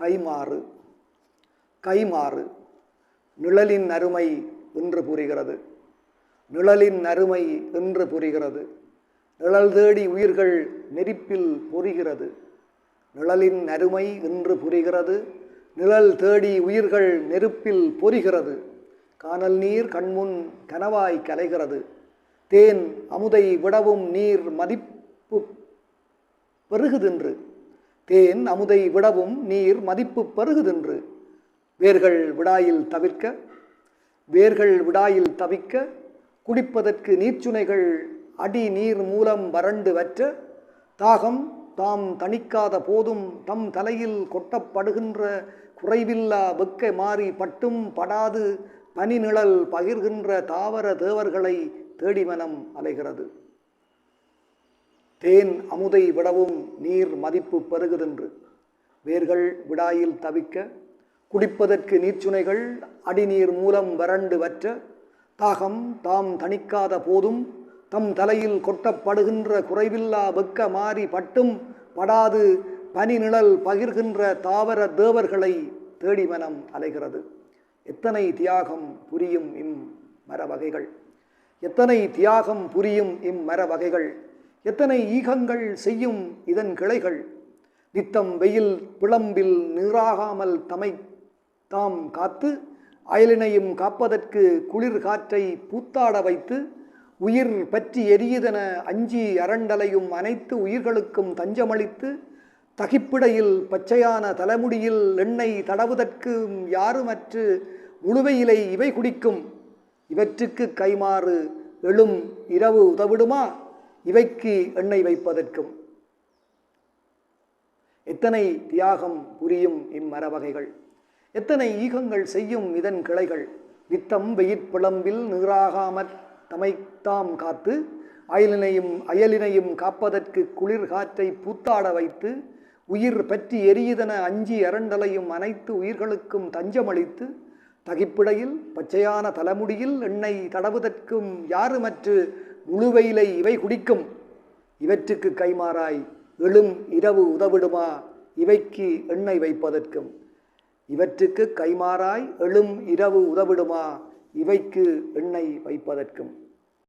கைமாறு கைமாறு நிழலின் அருமை என்று புரிகிறது. நிழலின் அருமை என்று புரிகிறது. நிழல் தேடி உயிர்கள் நெருப்பில் பொரிகிறது நிழலின் அருமை என்று புரிகிறது. நிழல் தேடி உயிர்கள் நெருப்பில் பொரிகிறது கானல் நீர் கண்முன் கனவாய் கலைகிறது. தேன் அமுதை விடவும் நீர் மதிப்பு பெருகுதென்று தேன் அமுதை விடவும் நீர் மதிப்பு பருகுதென்று. வேர்கள் விடாயில் தவிர்க்க வேர்கள் விடாயில் தவிக்க குடிப்பதற்கு நீர்ச்சுனைகள் அடி நீர் மூலம் வறண்டு வற்ற தாகம் தாம் தணிக்காத போதும் தம் தலையில் கொட்டப்படுகின்ற குறைவில்லா வெக்க மாறி பட்டும் படாது பனி நிழல் பகிர்கின்ற தாவர தேவர்களை தேடி மனம் அலைகிறது. தேன் அமுதை விடவும் நீர் மதிப்பு பெருகுதென்று வேர்கள் விடாயில் தவிக்க குடிப்பதற்கு நீர்ச்சுனைகள் அடிநீர் மூலம் வறண்டு வற்ற தாகம் தாம் தணிக்காத போதும் தம் தலையில் கொட்டப்படுகின்ற குறைவில்லா வெக்க மாறி பட்டும் படாது பனி நிழல் பகிர்கின்ற தாவர தேவர்களை தேடி மனம் அலைகிறது. எத்தனை தியாகம் புரியும் இம் மர வகைகள் எத்தனை தியாகம் புரியும் இம் மர வகைகள் எத்தனை ஈகங்கள் செய்யும் இதன் கிளைகள்? நித்தம் வெயில் பிளம்பில் நீராகாமல் தமை தாம் காத்து அயலினையும் காப்பதற்கு குளிர் காற்றை பூத்தாட வைத்து உயிர் பற்றி எரியுதென அஞ்சி அரண்டலையும் அனைத்து உயிர்களுக்கும் தஞ்சமளித்து தகிப்பிடையில் பச்சையான தலைமுடியில் எண்ணெய் தடவுதற்கு யாருமற்று முழுவையிலை இவை குடிக்கும்? இவற்றுக்கு கைமாறு எழும் இரவு உதவிடுமா? இவைக்கு எண்ணெய் வைப்பதற்கும் எத்தனை தியாகம் புரியும் இம்மரவகைகள்? எத்தனை ஈகங்கள் செய்யும் இதன் கிளைகள்? நித்தம் வெயிற்பிளம்பில் நீராகாமற் தமைத்தாம் காத்து அயலினையும் அயலினையும் காப்பதற்கு குளிர் காற்றை பூத்தாட வைத்து உயிர் பற்றி எரியுதன அஞ்சி அரண்டலையும் அனைத்து உயிர்களுக்கும் தஞ்சமளித்து தகிப்பிடையில் பச்சையான தலைமுடியில் எண்ணெய் தடவுதற்கும் யாருமற்று முழுவெயிலை இவை குடிக்கும். இவற்றுக்கு கைமாறாய் எழும் இரவு உதவிடுமா? இவைக்கு எண்ணெய் வைப்பதற்கும். இவற்றுக்கு கைமாறாய் எழும் இரவு உதவிடுமா? இவைக்கு எண்ணெய் வைப்பதற்கும்.